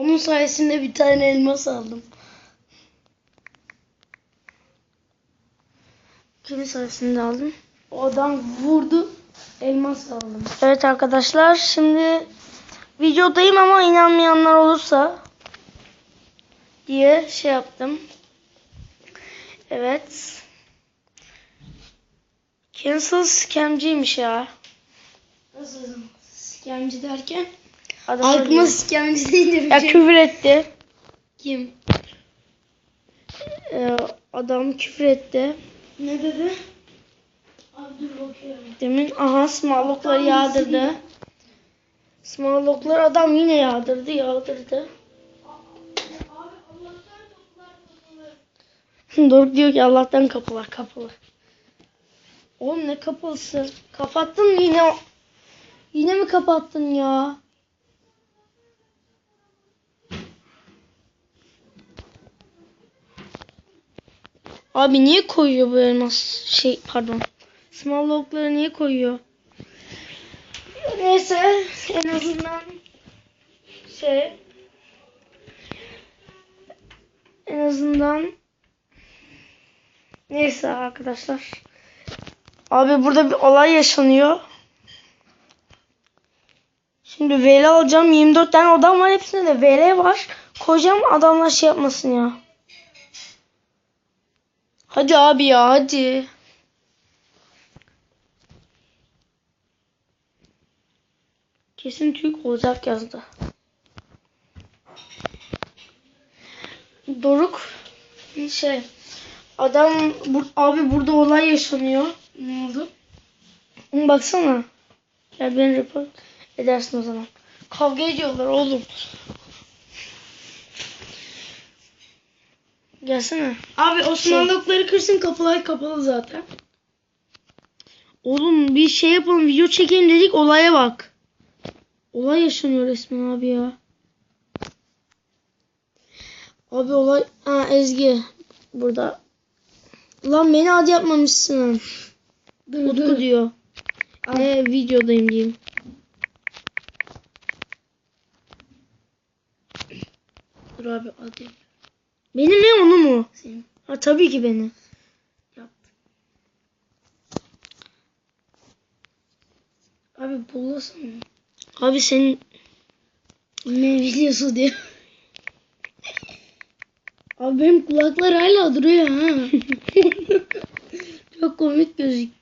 Onun sayesinde bir tane elmas aldım. Kimin sayesinde aldın? O adam vurdu. Elmas aldım. Evet arkadaşlar şimdi videodayım ama inanmayanlar olursa diye şey yaptım. Evet. Cancel scamciymiş ya. Nasıl? Skemci derken? Adam Aklıma deyince bir ya şey. küfür etti. Kim? Ee, adam küfür etti. Ne dedi? Abi dur bakıyorum. Demin aha smallokları yağdırdı. Smallokları adam yine yağdırdı yağdırdı. Doruk diyor ki Allah'tan kapılar kapılar. Oğlum ne kapısı? Kapattın mı yine? Yine mi kapattın ya? Abi niye koyuyor bu elmas şey pardon. Small logları niye koyuyor? Neyse en azından şey en azından neyse arkadaşlar. Abi burada bir olay yaşanıyor. Şimdi VL alacağım. 24 tane odam var. Hepsinde de VL var. Koyacağım adamlar şey yapmasın ya. Hadi abi ya hadi. Kesin Türk olacak yazdı. Doruk şey adam bu, abi burada olay yaşanıyor. Ne oldu? Baksana. Ya beni report edersin o zaman. Kavga ediyorlar oğlum. Gelsene. Abi Osmanlıkları kırsın kapılar kapalı zaten. Oğlum bir şey yapalım video çekelim dedik olaya bak. Olay yaşanıyor resmen abi ya. Abi olay... Ha Ezgi. Burada. Lan beni adı yapmamışsın. Dur Utku diyor. Ne videodayım diyeyim. Dur abi hadi. Beni mi onu mu? Senin. Ha tabii ki beni. Abi bullasana. Abi senin Ne videosu diyor. Abi benim kulaklar hala duruyor ha. Çok komik gözüktü.